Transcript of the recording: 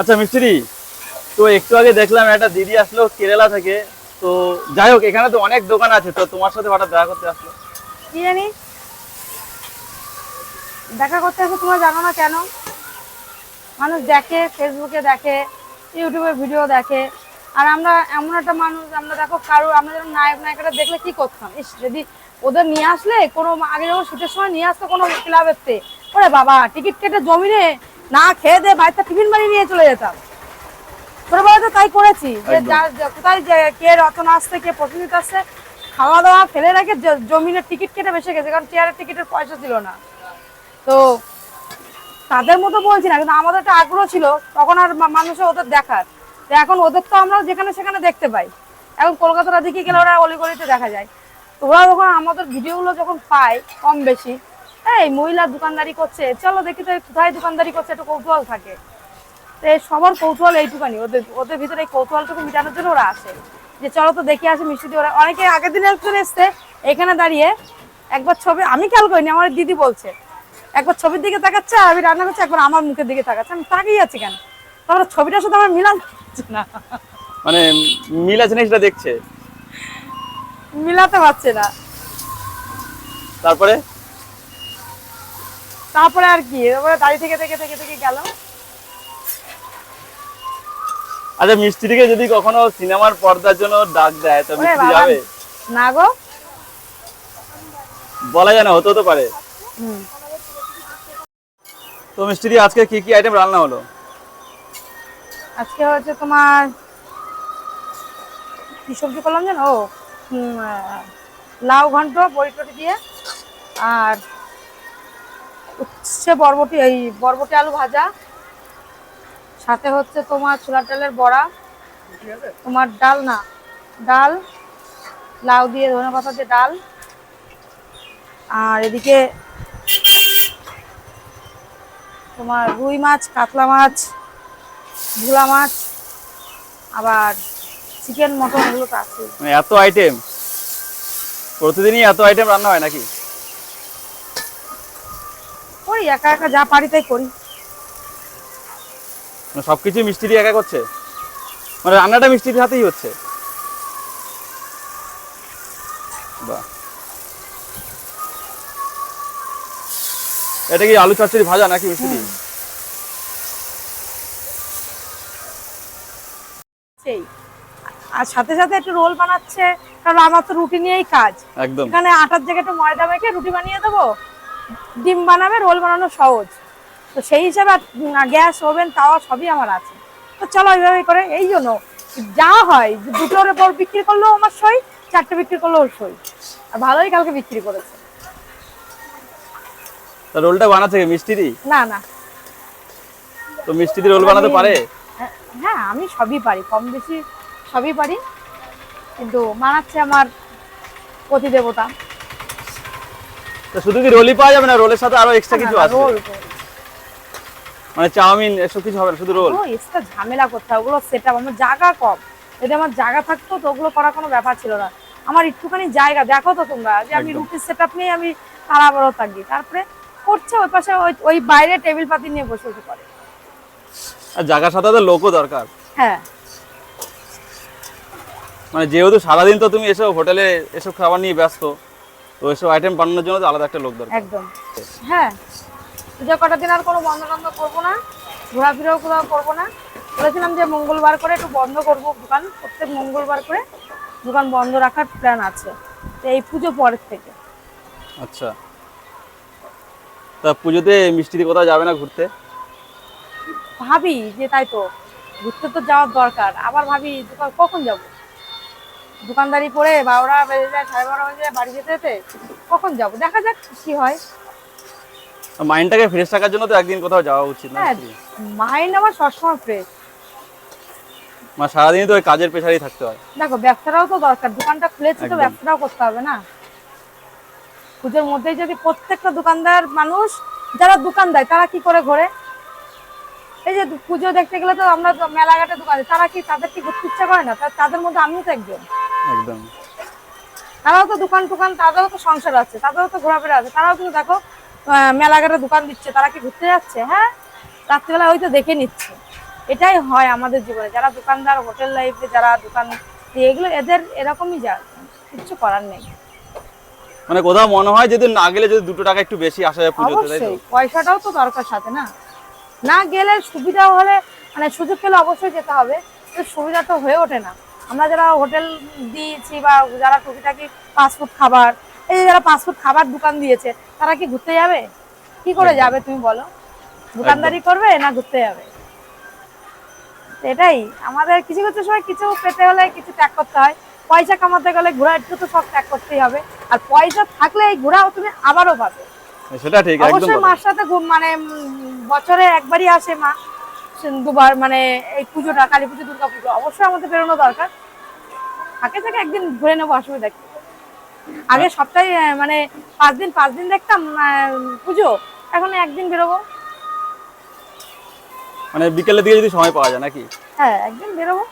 আচ্ছা মিস্ত্রি, তো একটু আগে দেখলাম একটা দিদি আসলো কেরালা থেকে। তো যাই হোক, এখানে তো অনেক দোকান আছে, তো তোমার সাথে হঠাৎ দেখা করতে আসলো। কি জানি? দেখা করতে আসে তোমরা জানো না কেন? মানুষ দেখে ফেসবুকে দেখে ইউটিউবে ভিডিও দেখে। আর আমরা এমন একটা মানুষ, আমরা দেখো কারও, আমরা যেন নায়ক, নায়িকাটা দেখলে কি করতাম? ইস, যদি ওদের নিয়ে আসলে কোনো, আগে যখন শীতের সময় নিয়ে আসতো কোনো ক্লাবের ওরে বাবা, টিকিট কেটে জমিনে না খেয়ে দে বাড়িতে টিফিন বাড়ি নিয়ে চলে যেতাম। ছোটবেলায় তো তাই করেছি যে কোথায় কে রতন আসছে কে প্রসেনজিৎ আসছে খাওয়া দাওয়া ফেলে রেখে জমিনের টিকিট কেটে বেসে গেছে কারণ চেয়ারের টিকিটের পয়সা ছিল না। তো তাদের মতো বলছি না কিন্তু আমাদের একটা আগ্রহ ছিল তখন আর মানুষে ওদের দেখার। এখন ওদের তো আমরা যেখানে সেখানে দেখতে পাই। এখন কলকাতার দিকে গেলে ওরা অলিগলিতে দেখা যায়। তো ওরা যখন আমাদের ভিডিওগুলো যখন পায় কম বেশি এই মহিলা দোকানদারি করছে। চলো দেখি তো কোথায় দোকানদারি করছে একটু কৌতূহল থাকে। তো এই সবার কৌতূহল এইটুকানি ওদের ওদের ভিতরে এই কৌতূহলটুকু মেটানোর জন্য ওরা আসে যে চলো তো দেখে আসে মিষ্টি দিয়ে। ওরা অনেকে আগের দিন চলে এসছে এখানে দাঁড়িয়ে একবার ছবি আমি খেয়াল করিনি আমার দিদি বলছে একবার ছবির দিকে তাকাচ্ছে আমি রান্না করছি একবার আমার মুখের দিকে তাকাচ্ছে। আমি তাকিয়ে আছি কেন? তারপরে ছবিটার সাথে আমার মিলান যাচ্ছে না? মানে মিলা জিনিসটা দেখছে? মিলাতে পারছে না। তারপরে? তারপরে আর কি তারপরে দাঁড়িয়ে থেকে থেকে থেকে থেকে গেল। আচ্ছা মিস্ত্রিকে যদি কখনো সিনেমার পর্দার জন্য ডাক দেয় তো মিস্ত্রি যাবে? না গো। বলা যায় না হতে তো পারে। তো মিস্ত্রি আজকে কি কি আইটেম রান্না হলো? আজকে হচ্ছে তোমার কি সবজি করলাম জানো ও লাউ ঘন্ট বড়ি টটি দিয়ে আর উচ্ছে বরবটি, এই বরবটি আলু ভাজা, সাথে হচ্ছে তোমার ছোলার ডালের বড়া, তোমার ডাল না, ডাল, লাউ দিয়ে ধনে পাতা দিয়ে ডাল, আর এদিকে তোমার রুই মাছ, কাতলা মাছ, ভোলা মাছ, আবার চিকেন মটন, এগুলো তো আছে মানে এত আইটেম প্রতিদিনই এত আইটেম রান্না হয় নাকি? ওই একা একা যা পারি তাই করি। মানে সবকিছু মিস্ত্রি একা করছে? মানে রান্নাটা মিস্ত্রির হাতেই হচ্ছে? বাহ। এটা কি আলু চচ্চড়ি ভাজা নাকি মিস্ত্রি সেই। আর সাথে সাথে একটু রোল বানাচ্ছে কারণ আমার তো রুটি নিয়েই কাজ। একদম। এখানে আটার জায়গায় একটু ময়দা মেখে রুটি বানিয়ে দেবো ডিম বানাবে রোল বানানো সহজ। তো সেই হিসাবে গ্যাস ওভেন তাওয়া সবই আমার আছে। তো চলো এইভাবে করে এই জন্য যা হয় দুটোর পর বিক্রি করলেও আমার সই চারটে বিক্রি করলেও সই। আর ভালোই কালকে বিক্রি করেছে। রোলটা বানাচ্ছে কে? মিস্ত্রি না না। তো মিস্ত্রি রোল বানাতে পারে? হ্যাঁ আমি সবই পারি কম বেশি সবই পারি। কিন্তু মানাচ্ছে আমার পতি দেবতা তো শুধু কি রোলই পাওয়া যাবে না? রোলের সাথে আরও এক্সট্রা কিছু আছে? মানে চাউমিন এসব কিছু হবে না শুধু রোল? এক্সট্রা ঝামেলা করতে হয় ওগুলো সেট আমার জায়গা কম। যদি আমার জায়গা থাকতো তো ওগুলো করার কোনো ব্যাপার ছিল না। আমার একটুখানি জায়গা দেখো তো তোমরা যে আমি। রুটির সেট আপ নিয়ে আমি তাড়াবড়ো থাকি। তারপরে করছে ওই পাশে ওই ওই বাইরে টেবিল পাতি নিয়ে বসে বসে করে। আর জায়গার সাথে তো লোকও দরকার। হ্যাঁ। মানে যেহেতু সারাদিন তো তুমি এসব হোটেলে এসব খাবার নিয়ে ব্যস্ত তো এসব আইটেম বানানোর জন্য তো আলাদা একটা লোক দরকার। একদম। হ্যাঁ পুজো কটা দিন আর কোনো বন্ধ টন্ধ করব না ঘোরাফেরাও কোথাও করব না। বলেছিলাম যে মঙ্গলবার করে একটু বন্ধ করব দোকান প্রত্যেক মঙ্গলবার করে দোকান বন্ধ রাখার প্ল্যান আছে তো এই পুজো পরের থেকে। আচ্ছা। তা পুজোতে মিষ্টি দিয়ে কোথাও যাবে না ঘুরতে? ভাবি যে তাই তো ঘুরতে তো যাওয়ার দরকার আবার ভাবি কখন যাব? দোকানদারি করে বারোটা বেজে যায় সাড়ে বারোটা বেজে যায় বাড়ি যেতে যেতে কখন যাব? দেখা যাক কি হয়। মাইন্ডটাকে ফ্রেশ রাখার জন্য তো একদিন কোথাও যাওয়া উচিত না হ্যাঁ মাইন্ড আমার সবসময় ফ্রেশ সারাদিনই তো ওই কাজের পেশারই থাকতে হয়। দেখো ব্যবসাটাও তো দরকার দোকানটা খুলেছি তো ব্যবসাটাও করতে হবে না। পুজোর মধ্যেই যদি প্রত্যেকটা দোকানদার মানুষ যারা দোকান দেয় তারা কি করে ঘোরে? এই যে পুজো দেখতে গেলে তো আমরা মেলাঘাটে দোকান তারা কি তাদের কি ঘুরতে ইচ্ছা করে না? তাদের মধ্যে আমিও তো একজন। একদম। তারাও তো দোকান টোকান তাদেরও তো সংসার আছে তাদেরও তো ঘোরাফেরা আছে। তারাও কিন্তু দেখো মেলাঘাটে দোকান দিচ্ছে তারা কি ঘুরতে যাচ্ছে? হ্যাঁ? রাত্রিবেলা ওই তো দেখে নিচ্ছে। এটাই হয় আমাদের জীবনে। যারা দোকানদার হোটেল লাইফে যারা দোকান এগুলো এদের এরকমই যা কিচ্ছু করার নেই। মানে কোথাও মনে হয় যদি না গেলে যদি দুটো টাকা একটু বেশি আসা যায় পুজোতে তাই তো? পয়সাটাও তো দরকার সাথে না? না গেলে সুবিধা হলে মানে সুযোগ পেলে অবশ্যই যেতে হবে সুবিধা তো হয়ে ওঠে না। আমরা যারা হোটেল দিয়েছি বা যারা টুকিটাকি ফাস্টফুড খাবার এই যে যারা ফাস্টফুড খাবার দোকান দিয়েছে তারা কি ঘুরতে যাবে? কি করে যাবে তুমি বলো? দোকানদারি করবে না ঘুরতে যাবে? এটাই। আমাদের কিছু কিছু সময় কিছু পেতে হলে কিছু ত্যাগ করতে হয়। পয়সা কামাতে গেলে ঘোরা একটু তো সব ত্যাগ করতেই হবে। আর পয়সা থাকলে এই ঘোরাও তুমি আবারও পাবে। সেটা ঠিক একদম অবশ্যই। মার সাথে মানে বছরে একবারই আসে মা। দুবার মানে এই পুজোটা কালী পুজো দুর্গা পুজো অবশ্যই আমাদের বেরোনো দরকার। থাকে থেকে একদিন ঘুরে নেব অসুবিধা কি? আগে সপ্তাহে মানে পাঁচ দিন পাঁচ দিন দেখতাম পুজো এখন একদিন বেরোবো। মানে বিকেলের দিকে যদি সময় পাওয়া যায় নাকি? হ্যাঁ একদিন বেরোবো।